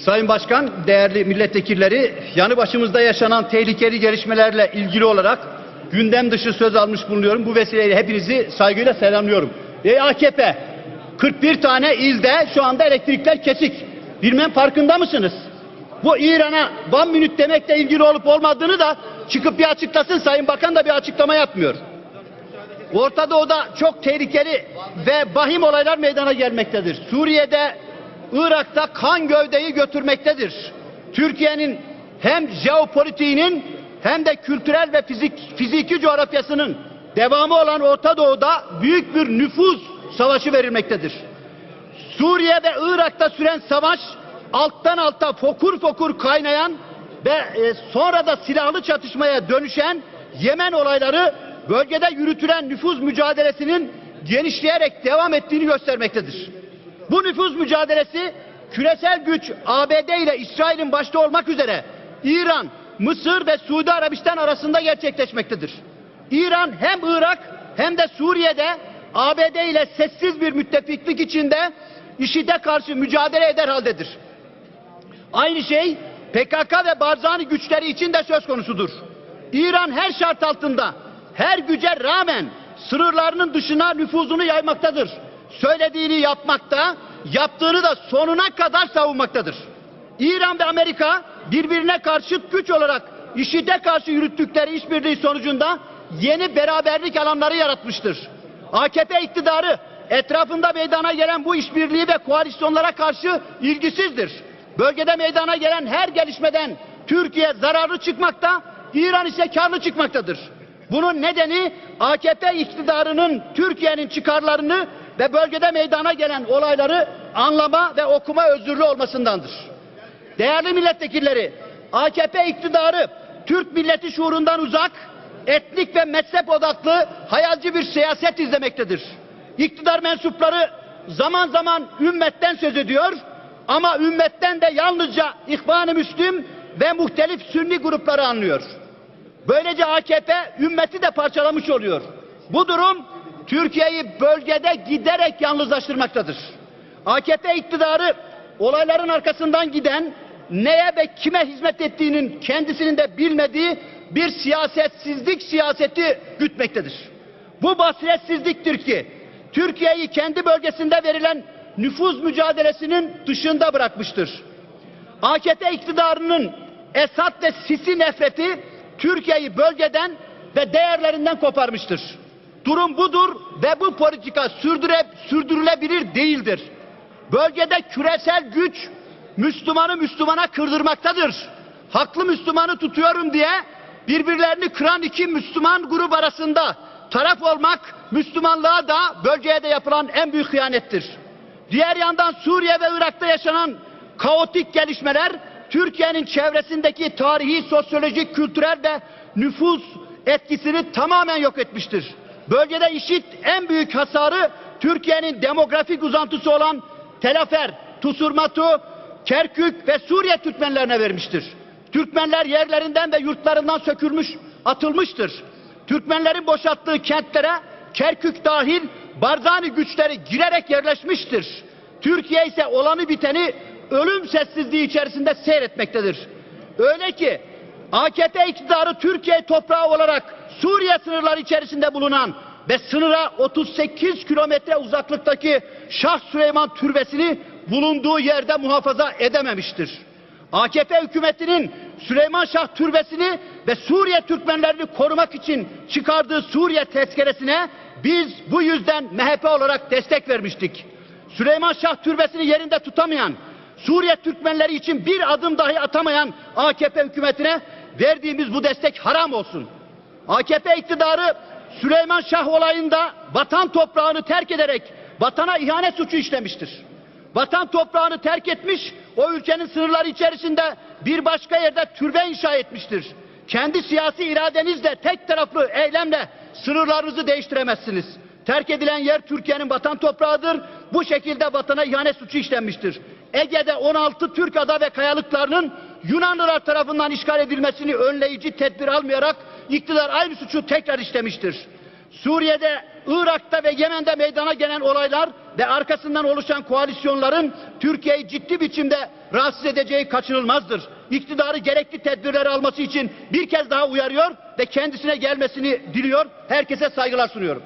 Sayın Başkan, değerli milletvekilleri, yanı başımızda yaşanan tehlikeli gelişmelerle ilgili olarak gündem dışı söz almış bulunuyorum. Bu vesileyle hepinizi saygıyla selamlıyorum. Ey AKP, 41 tane ilde şu anda elektrikler kesik. Bilmem farkında mısınız? Bu İran'a one minute demekle ilgili olup olmadığını da çıkıp bir açıklasın. Sayın Bakan da bir açıklama yapmıyor. Orta Doğu'da çok tehlikeli ve bahim olaylar meydana gelmektedir. Suriye'de, Irak'ta kan gövdeyi götürmektedir. Türkiye'nin hem jeopolitiğinin hem de kültürel ve fizik, fiziki coğrafyasının devamı olan Orta Doğu'da büyük bir nüfuz savaşı verilmektedir. Suriye ve Irak'ta süren savaş alttan alta fokur fokur kaynayan ve e, sonra da silahlı çatışmaya dönüşen Yemen olayları bölgede yürütülen nüfuz mücadelesinin genişleyerek devam ettiğini göstermektedir. Bu nüfuz mücadelesi küresel güç ABD ile İsrail'in başta olmak üzere İran, Mısır ve Suudi Arabistan arasında gerçekleşmektedir. İran hem Irak hem de Suriye'de ABD ile sessiz bir müttefiklik içinde IŞİD'e karşı mücadele eder haldedir. Aynı şey PKK ve Barzani güçleri için de söz konusudur. İran her şart altında, her güce rağmen sınırlarının dışına nüfuzunu yaymaktadır. Söylediğini yapmakta, yaptığını da sonuna kadar savunmaktadır. İran ve Amerika birbirine karşıt güç olarak IŞİD'e karşı yürüttükleri işbirliği sonucunda yeni beraberlik alanları yaratmıştır. AKP iktidarı etrafında meydana gelen bu işbirliği ve koalisyonlara karşı ilgisizdir. Bölgede meydana gelen her gelişmeden Türkiye zararlı çıkmakta, İran ise karlı çıkmaktadır. Bunun nedeni AKP iktidarının Türkiye'nin çıkarlarını ve bölgede meydana gelen olayları anlama ve okuma özürlü olmasındandır. Değerli milletvekilleri, AKP iktidarı Türk milleti şuurundan uzak, etnik ve mezhep odaklı hayalci bir siyaset izlemektedir. İktidar mensupları zaman zaman ümmetten söz ediyor ama ümmetten de yalnızca İhvan-ı Müslim ve muhtelif sünni grupları anlıyor. Böylece AKP ümmeti de parçalamış oluyor. Bu durum Türkiye'yi bölgede giderek yalnızlaştırmaktadır. AKP iktidarı olayların arkasından giden neye ve kime hizmet ettiğinin kendisinin de bilmediği bir siyasetsizlik siyaseti gütmektedir. Bu basiretsizliktir ki Türkiye'yi kendi bölgesinde verilen nüfuz mücadelesinin dışında bırakmıştır. AKP iktidarının Esad ve Sisi nefreti Türkiye'yi bölgeden ve değerlerinden koparmıştır. Durum budur ve bu politika sürdüre, sürdürülebilir değildir. Bölgede küresel güç Müslümanı Müslümana kırdırmaktadır. Haklı Müslümanı tutuyorum diye birbirlerini kıran iki Müslüman grup arasında taraf olmak Müslümanlığa da bölgeye de yapılan en büyük hıyanettir. Diğer yandan Suriye ve Irak'ta yaşanan kaotik gelişmeler Türkiye'nin çevresindeki tarihi, sosyolojik, kültürel ve nüfus etkisini tamamen yok etmiştir. Bölgede işit en büyük hasarı Türkiye'nin demografik uzantısı olan Telafer, Tusurmatu, Kerkük ve Suriye Türkmenlerine vermiştir. Türkmenler yerlerinden ve yurtlarından sökülmüş, atılmıştır. Türkmenlerin boşalttığı kentlere Kerkük dahil Barzani güçleri girerek yerleşmiştir. Türkiye ise olanı biteni ölüm sessizliği içerisinde seyretmektedir. Öyle ki AKP iktidarı Türkiye toprağı olarak Suriye sınırları içerisinde bulunan ve sınıra 38 kilometre uzaklıktaki Şah Süleyman Türbesi'ni bulunduğu yerde muhafaza edememiştir. AKP hükümetinin Süleyman Şah Türbesi'ni ve Suriye Türkmenlerini korumak için çıkardığı Suriye tezkeresine biz bu yüzden MHP olarak destek vermiştik. Süleyman Şah Türbesi'ni yerinde tutamayan, Suriye Türkmenleri için bir adım dahi atamayan AKP hükümetine verdiğimiz bu destek haram olsun. AKP iktidarı Süleyman Şah olayında vatan toprağını terk ederek vatana ihanet suçu işlemiştir. Vatan toprağını terk etmiş, o ülkenin sınırları içerisinde bir başka yerde türbe inşa etmiştir. Kendi siyasi iradenizle tek taraflı eylemle sınırlarınızı değiştiremezsiniz. Terk edilen yer Türkiye'nin vatan toprağıdır. Bu şekilde vatana ihanet suçu işlenmiştir. Ege'de 16 Türk ada ve kayalıklarının Yunanlılar tarafından işgal edilmesini önleyici tedbir almayarak iktidar aynı suçu tekrar işlemiştir. Suriye'de Irak'ta ve Yemen'de meydana gelen olaylar ve arkasından oluşan koalisyonların Türkiye'yi ciddi biçimde rahatsız edeceği kaçınılmazdır. İktidarı gerekli tedbirleri alması için bir kez daha uyarıyor ve kendisine gelmesini diliyor. Herkese saygılar sunuyorum.